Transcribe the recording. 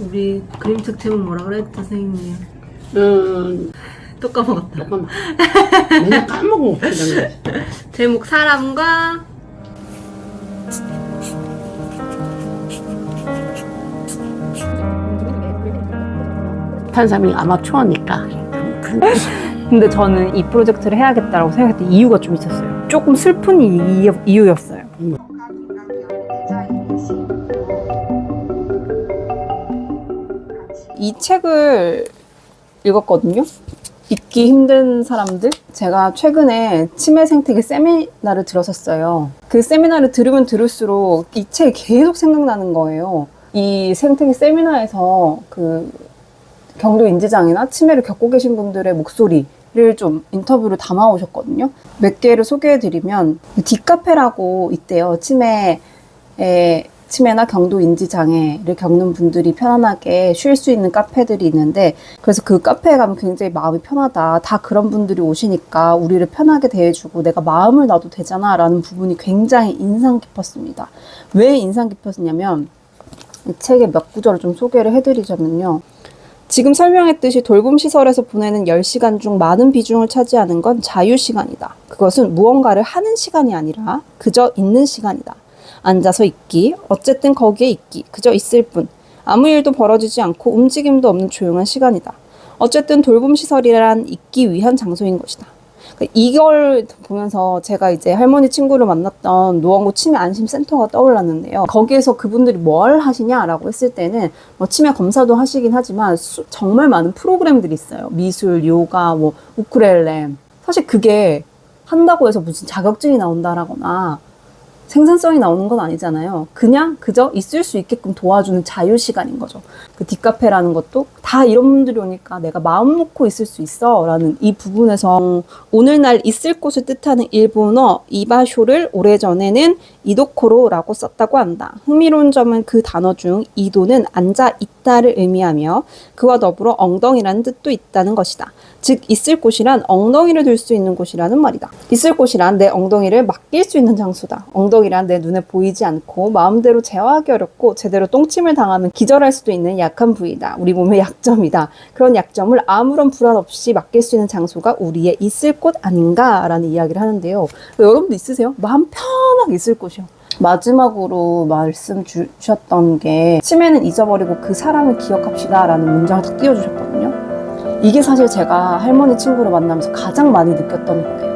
우리 그림책 제목 뭐라 그랬죠 선생님? 음, 또 까먹었다. 잠깐만. 맨날 까먹어. 제목 사람과 탄삼이 아마추어니까. 근데 저는 이 프로젝트를 해야겠다라고 생각했던 이유가 좀 있었어요. 조금 슬픈 이, 이유였어요. 이 책을 읽었거든요. 읽기 힘든 사람들. 제가 최근에 치매 생태계 세미나를 들었었어요. 그 세미나를 들으면 들을수록 이 책이 계속 생각나는 거예요. 이 생태계 세미나에서 그 경도 인지장애나 치매를 겪고 계신 분들의 목소리를 좀 인터뷰로 담아 오셨거든요. 몇 개를 소개해 드리면 뒷카페라고 있대요. 치매에 치매나 경도 인지 장애를 겪는 분들이 편안하게 쉴 수 있는 카페들이 있는데 그래서 그 카페에 가면 굉장히 마음이 편하다. 다 그런 분들이 오시니까 우리를 편하게 대해주고 내가 마음을 놔도 되잖아라는 부분이 굉장히 인상 깊었습니다. 왜 인상 깊었냐면 이 책의 몇 구절을 좀 소개를 해드리자면요. 지금 설명했듯이 돌봄 시설에서 보내는 10시간 중 많은 비중을 차지하는 건 자유 시간이다. 그것은 무언가를 하는 시간이 아니라 그저 있는 시간이다. 앉아서 있기, 어쨌든 거기에 있기, 그저 있을 뿐. 아무 일도 벌어지지 않고 움직임도 없는 조용한 시간이다. 어쨌든 돌봄 시설이란 있기 위한 장소인 것이다. 그러니까 이걸 보면서 제가 이제 할머니 친구를 만났던 노원구 치매 안심 센터가 떠올랐는데요. 거기에서 그분들이 뭘 하시냐라고 했을 때는 뭐 치매 검사도 하시긴 하지만 수- 정말 많은 프로그램들이 있어요. 미술, 요가, 뭐 우크렐레. 사실 그게 한다고 해서 무슨 자격증이 나온다라거나 생산성이 나오는 건 아니잖아요. 그냥 그저 있을 수 있게끔 도와주는 자유 시간인 거죠. 그 뒷카페라는 것도 다 이런 분들이 오니까 내가 마음 놓고 있을 수 있어 라는 이 부분에서 오늘날 있을 곳을 뜻하는 일본어 이바쇼를 오래전에는 이도코로라고 썼다고 한다. 흥미로운 점은 그 단어 중 이도는 앉아 있다를 의미하며 그와 더불어 엉덩이라는 뜻도 있다는 것이다. 즉 있을 곳이란 엉덩이를 들수 있는 곳이라는 말이다. 있을 곳이란 내 엉덩이를 맡길 수 있는 장소다. 엉덩 이란 내 눈에 보이지 않고 마음대로 제어하기 어렵고 제대로 똥침을 당하면 기절할 수도 있는 약한 부위다. 우리 몸의 약점이다. 그런 약점을 아무런 불안 없이 맡길 수 있는 장소가 우리의 있을 곳 아닌가라는 이야기를 하는데요. 여러분도 있으세요? 마음 편하게 있을 곳이요. 마지막으로 말씀 주셨던 게 치매는 잊어버리고 그 사람을 기억합시다라는 문장을 딱 띄워주셨거든요. 이게 사실 제가 할머니 친구를 만나면서 가장 많이 느꼈던 거예요.